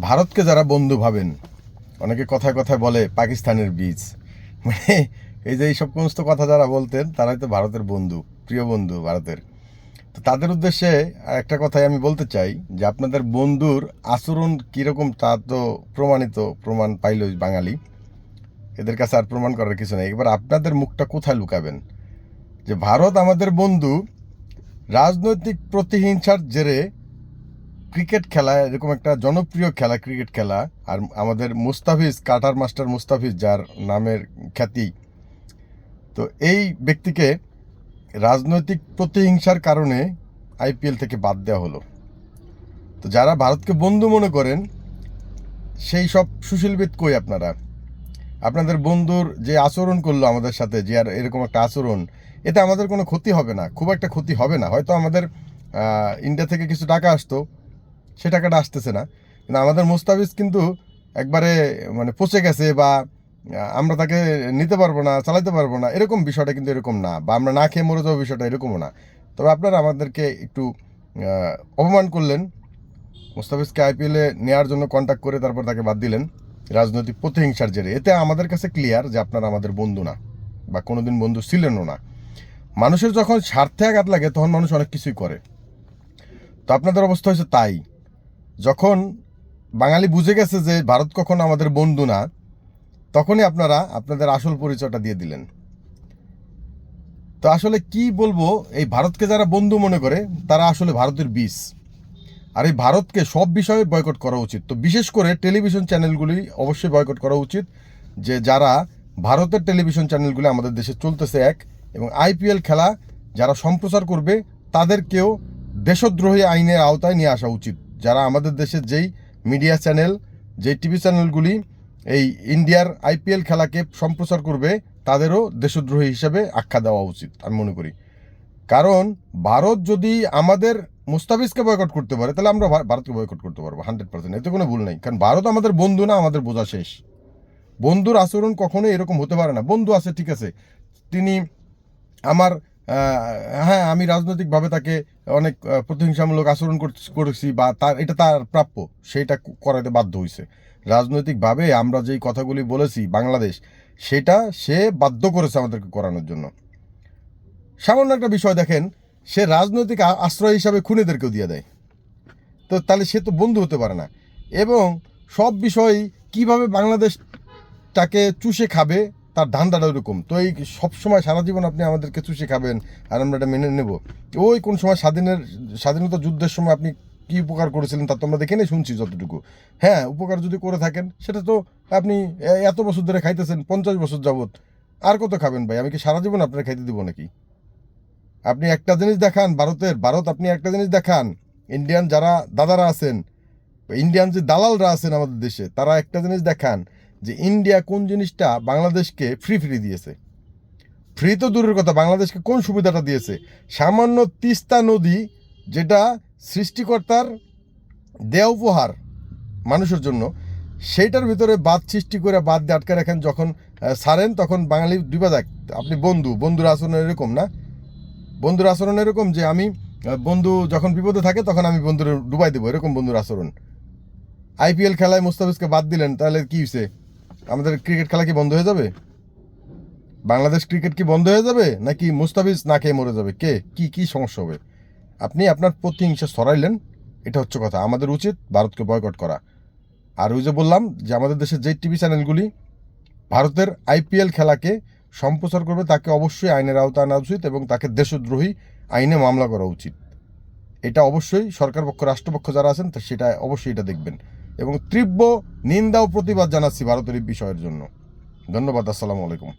ভারতকে যারা বন্ধু ভাবেন, অনেকে কথায় কথায় বলে পাকিস্তানের বীজ। মানে এই যে এই সব সমস্ত কথা যারা বলতেন, তারাই তো ভারতের বন্ধু, প্রিয় বন্ধু ভারতের। তো তাদের উদ্দেশ্যে একটা কথাই আমি বলতে চাই, যে আপনাদের বন্ধুর আচরণ কীরকম তা তো প্রমাণিত, প্রমাণ পাইল বাঙালি। এদের কাছে আর প্রমাণ করার কিছু নেই। এবার আপনাদের মুখটা কোথায় লুকাবেন? যে ভারত আমাদের বন্ধু, রাজনৈতিক প্রতিহিংসার জেরে ক্রিকেট খেলা, এরকম একটা জনপ্রিয় খেলা ক্রিকেট খেলা, আর আমাদের মুস্তাফিজ, কাটার মাস্টার মুস্তাফিজ, যার নামের খ্যাতি। তো এই ব্যক্তিকে রাজনৈতিক প্রতিহিংসার কারণে আইপিএল থেকে বাদ দেওয়া হলো। তো যারা ভারতকে বন্ধু মনে করেন, সেই সব সুশীলবিদ কই আপনারা? আপনাদের বন্ধুর যে আচরণ করল আমাদের সাথে, যে আর এরকম একটা আচরণ, এতে আমাদের কোনো ক্ষতি হবে না, খুব একটা ক্ষতি হবে না। হয়তো আমাদের ইন্ডিয়া থেকে কিছু টাকা আসতো সে টাকাটা আসতেছে না। কিন্তু আমাদের মোস্তাফিজ কিন্তু একবারে মানে পচে গেছে বা আমরা তাকে নিতে পারব না, চালাতে পারব না, এরকম বিষয়টা কিন্তু এরকম না বা আমরা না খেয়ে মরে যাব বিষয়টা এরকমও না। তবে আপনারা আমাদেরকে একটু অপমান করলেন, মোস্তাফিজকে আইপিএলে নেওয়ার জন্য কন্ট্যাক্ট করে তারপর তাকে বাদ দিলেন, রাজনৈতিক প্রতিহিংসার জেরে। এতে আমাদের কাছে ক্লিয়ার যে আপনারা আমাদের বন্ধু না বা কোনোদিন বন্ধু ছিলেনও না। মানুষের যখন স্বার্থে আঘাত লাগে, তখন মানুষ অনেক কিছুই করে। তো আপনাদের অবস্থা হয়েছে তাই। যখন বাঙালি বুঝে গেছে যে ভারত কখনো আমাদের বন্ধু না, তখনই আপনারা আপনাদের আসল পরিচয়টা দিয়ে দিলেন। তো আসলে কি বলব, এই ভারতকে যারা বন্ধু মনে করে, তারা আসলে ভারতের বিষ আর এই ভারতকে সব বিষয়ে বয়কট করা উচিত। তো বিশেষ করে টেলিভিশন চ্যানেলগুলি অবশ্যই বয়কট করা উচিত, যে যারা ভারতের টেলিভিশন চ্যানেলগুলি আমাদের দেশে চলতেছে এক, এবং আইপিএল খেলা যারা সম্প্রচার করবে, তাদেরকেও দেশদ্রোহী আইনের আওতায় নিয়ে আসা উচিত। যারা আমাদের দেশের যেই মিডিয়া চ্যানেল, যেই টিভি চ্যানেলগুলি এই ইন্ডিয়ার আইপিএল খেলাকে সম্প্রচার করবে, তাদেরও দেশদ্রোহী হিসাবে আখ্যা দেওয়া উচিত আমি মনে করি। কারণ ভারত যদি আমাদের মুস্তাফিজকে বয়কট করতে পারে, তাহলে আমরা ভারতকে বয়কট করতে পারব হান্ড্রেড পার্সেন্ট এতে কোনো ভুল নেই। কারণ ভারত আমাদের বন্ধু না, আমাদের বোঝা শেষ। বন্ধুর আচরণ কখনোই এরকম হতে পারে না। বন্ধু আছে, ঠিক আছে। তিনি আমার হ্যাঁ আমি রাজনৈতিকভাবে তাকে অনেক প্রতিহিংসামূলক আচরণ করছ- বা তার, এটা তার প্রাপ্য, সেটা করাতে বাধ্য হয়েছে রাজনৈতিকভাবে আমরা যেই কথাগুলি বলেছি, বাংলাদেশ, সেটা সে বাধ্য করেছে আমাদেরকে করানোর জন্য। সামান্য একটা বিষয় দেখেন, সে রাজনৈতিক আশ্রয় হিসাবে খুনিদেরকেও দিয়ে দেয়। তো তাহলে সে তো বন্ধু হতে পারে না। এবং সব বিষয় কীভাবে বাংলাদেশটাকে চুষে খাবে তার ধান্দাটা ওইরকম তো এই সবসময় সারা জীবন আপনি আমাদের কিছু শেখাবেন, আর আমরা এটা মেনে নেব। ওই কোন সময় স্বাধীনের, স্বাধীনতা যুদ্ধের সময় আপনি কি উপকার করেছিলেন তা তোমরা দেখে নেই শুনছি যতটুকু। হ্যাঁ উপকার যদি করে থাকেন, সেটা তো আপনি এত বছর ধরে খাইতেছেন, পঞ্চাশ বছর যাবত আর কত খাবেন ভাই? আমি কি সারা জীবন আপনার খাইতে দিব নাকি? আপনি একটা জিনিস দেখান, ভারতের, ভারত আপনি একটা জিনিস দেখান। ইন্ডিয়ান যারা দাদারা আছেন, ইন্ডিয়ান যে দালালরা আছেন আমাদের দেশে, তারা একটা জিনিস দেখান। যে ইন্ডিয়া কোন জিনিসটা বাংলাদেশকে ফ্রি ফ্রি দিয়েছে। ফ্রি তো দূরের কথা, বাংলাদেশকে কোন সুবিধাটা দিয়েছে? সামান্য তিস্তা নদী যেটা সৃষ্টিকর্তার দেয়া উপহার মানুষের জন্য, সেইটার ভিতরে বাদ সৃষ্টি করে বাদ দিয়ে আটকে রাখেন যখন সারেন তখন বাঙালি ডুবা যাক আপনি বন্ধু, বন্ধুর আচরণ এরকম না? বন্ধুর আচরণ এরকম যে আমি বন্ধু যখন বিপদে থাকে তখন আমি বন্ধুর ডুবাই দেবো, এরকম বন্ধুর আচরণ। আইপিএল খেলায় মুস্তাফিজকে বাদ দিলেন, তাহলে কী হয়েছে আমাদের ক্রিকেট খেলা কি বন্ধ হয়ে যাবে? বাংলাদেশ ক্রিকেট কি বন্ধ হয়ে যাবে? নাকি মুস্তাফিজ না খেয়ে মরে যাবে? কে? কি কি সমস্যা হবে? আপনি আপনার প্রতিহিংসা সরাইলেন, এটা হচ্ছে কথা। আমাদের উচিত ভারতকে বয়কট করা। আর ওই যে বললাম যে আমাদের দেশের যে টিভি চ্যানেলগুলি, ভারতের আইপিএল খেলাকে সম্প্রচার করবে, তাকে অবশ্যই আইনের আওতায় আনা উচিত এবং তাকে দেশদ্রোহী আইনে মামলা করা উচিত। এটা অবশ্যই সরকার পক্ষ, রাষ্ট্রপক্ষ যারা আছেন সেটা অবশ্যই এটা দেখবেন। এবং তীব্র নিন্দা ও প্রতিবাদ জানাচ্ছি ভারতের এই বিষয়ের জন্য। ধন্যবাদ আসসালামু আলাইকুম।